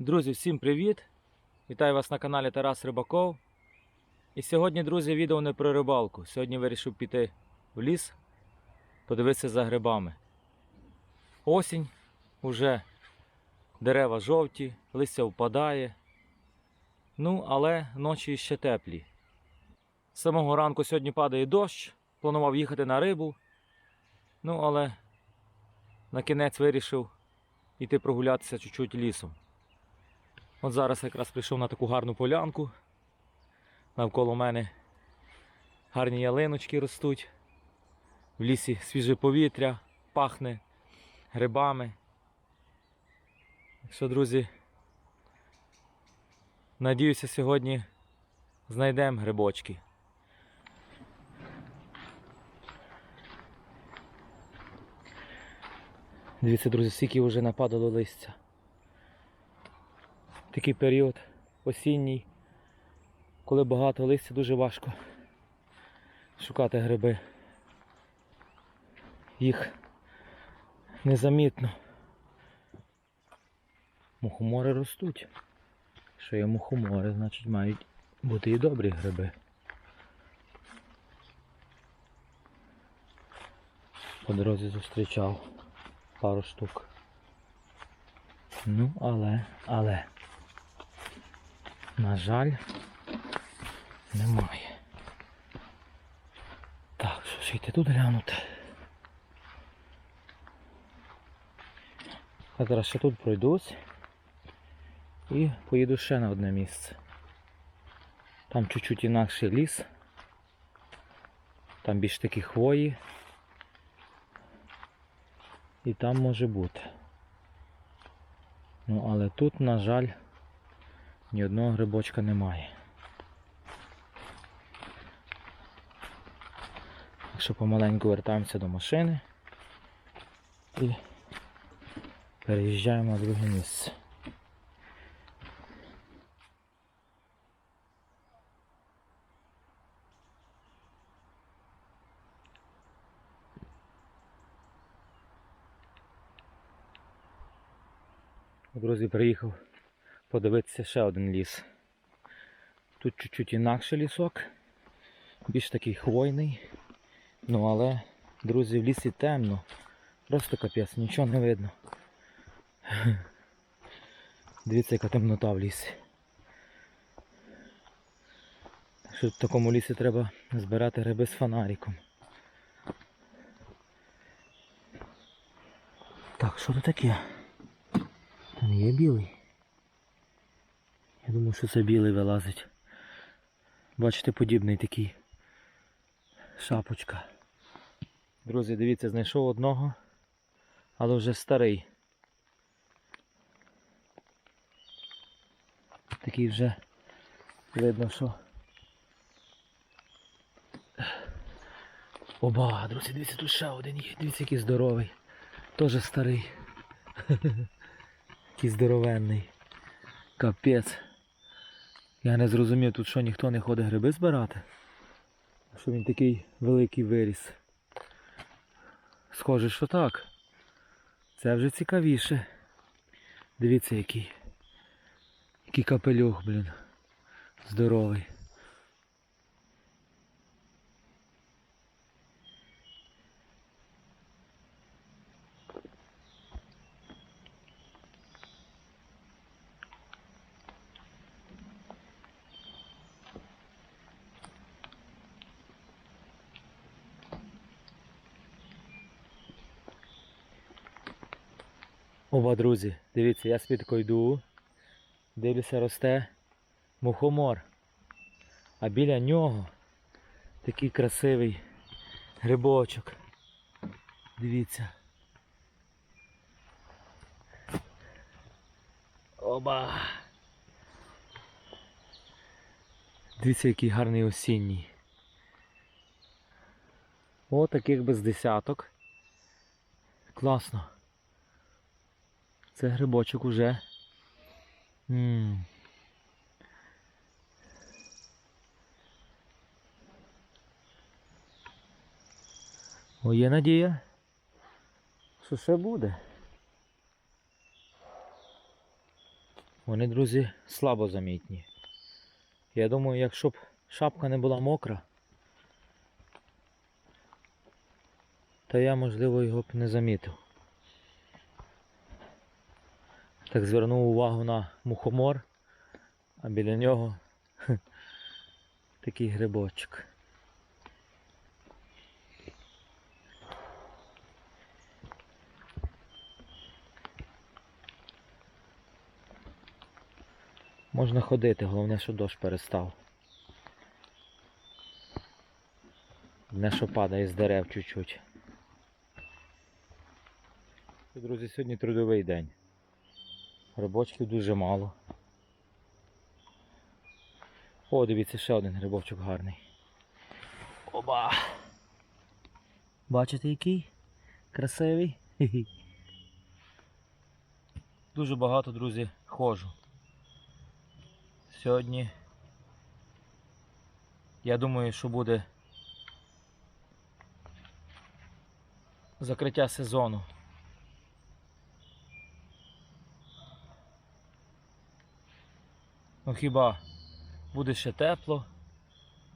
Друзі, всім привіт! Вітаю вас на каналі Тарас Рибаков. І сьогодні, друзі, відео не про рибалку. Сьогодні вирішив піти в ліс, подивитися за грибами. Осінь, уже дерева жовті, листя впадає. Ну, але ночі ще теплі. З самого ранку сьогодні падає дощ, планував їхати на рибу. Ну, але на кінець вирішив іти прогулятися чуть-чуть лісом. От зараз якраз прийшов на таку гарну полянку. Навколо мене гарні ялиночки ростуть. В лісі свіже повітря, пахне грибами. Так що, друзі, надіюся, сьогодні знайдемо грибочки. Дивіться, друзі, скільки вже нападало листя такий період осінній, коли багато листя, дуже важко шукати гриби. Їх незамітно. Мухомори ростуть. Що є мухомори, значить мають бути і добрі гриби. По дорозі зустрічав пару штук. Ну, але, але. На жаль, немає. Так, що ж йти тут глянути? Я зараз ще тут пройдусь і поїду ще на одне місце. Там чуть-чуть інакший ліс. Там більш такі хвої. І там може бути. Ну, але тут, на жаль, ні одного грибочка немає. Якщо помаленьку вертаємося до машини і переїжджаємо на друге місце. Друзі, приїхав подивитися ще один ліс. Тут чуть-чуть інакший лісок, більш такий хвойний. Ну але, друзі, в лісі темно. Просто капець, нічого не видно. Дивіться, яка темнота в лісі. Що в такому лісі треба збирати гриби з фонариком. Так, що тут таке? Там є білий. Я думаю, що це білий вилазить. Бачите, подібний такий. Шапочка. Друзі, дивіться, знайшов одного, але вже старий. Такий вже видно, що. Оба, друзі, дивіться, тут ще один є. Дивіться, який здоровий. Теж старий. Який здоровенний. Капець. Я не зрозумів, тут що ніхто не ходить гриби збирати. Що він такий великий виріс. Схоже, що так. Це вже цікавіше. Дивіться який. Який капелюх, блін. Здоровий. Оба, друзі, дивіться, я свідко йду, дивлюся, росте мухомор. А біля нього такий красивий грибочок. Дивіться. Оба. Дивіться, який гарний осінній. О, таких без десяток. Класно. Це грибочок уже. М. О, є надія. Що ще буде? Вони, друзі, слабо замітні. Я думаю, якщо б шапка не була мокра, то я, можливо, його б не замітив. Так звернув увагу на мухомор, а біля нього такий грибочок. Можна ходити, головне, що дощ перестав. Не що падає з дерев чуть-чуть. Друзі, сьогодні трудовий день. Грибочків дуже мало. О, дивіться, ще один грибочок гарний. Оба! Бачите який? Красивий? Дуже багато, друзі, ходжу. Сьогодні я думаю, що буде закриття сезону. Ну хіба буде ще тепло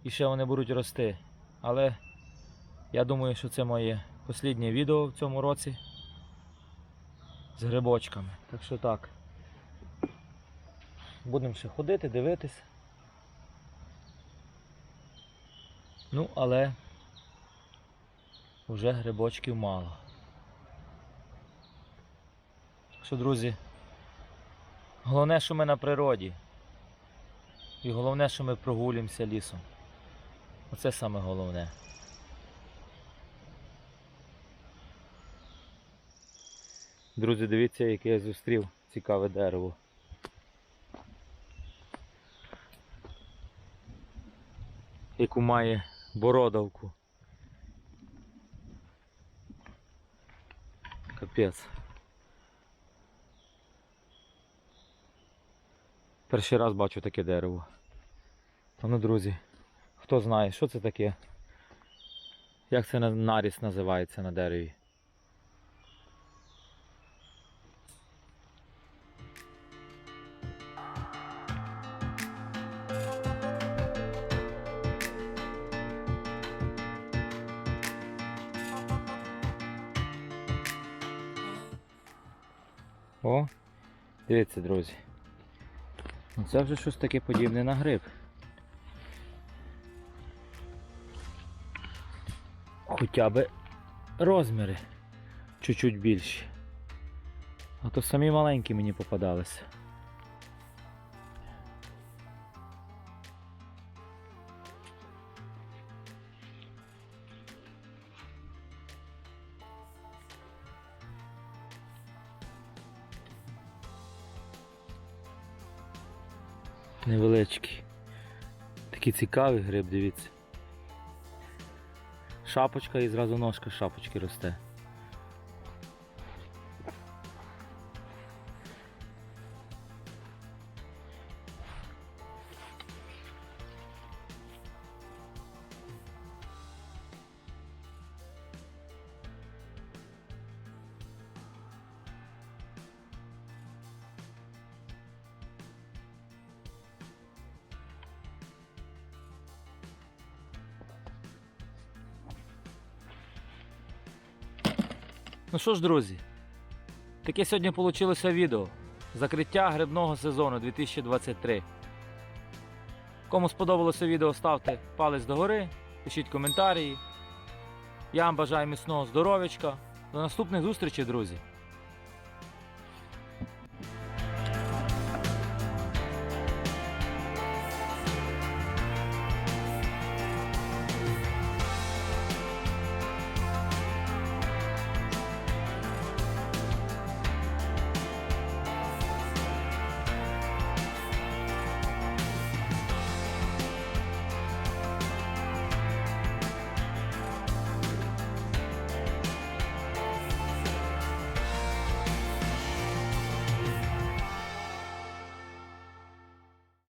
і ще вони будуть рости. Але я думаю, що це моє останнє відео в цьому році з грибочками. Так що так. Будемо ще ходити, дивитись. Ну, але вже грибочків мало. Так Що, друзі, головне, що ми на природі. І головне, що ми прогулюємося лісом. Оце саме головне. Друзі, дивіться, яке я зустрів цікаве дерево. Яку має бородавку. Капець. Перший раз бачу таке дерево. Ну, друзі, хто знає, що це таке? Як це наріс називається на дереві? О, дивіться, друзі. Це вже щось таке подібне на гриб. Хоча б розміри чуть-чуть більші. А то самі маленькі мені попадалися. Невеличкий. Такий цікавий гриб, дивіться. Шапочка і зразу ножка шапочки росте. Ну що ж, друзі, таке сьогодні вийшло відео. Закриття грибного сезону 2023. Кому сподобалося відео, ставте палець догори, пишіть коментарі. Я вам бажаю міцного здоров'ячка. До наступних зустрічей, друзі!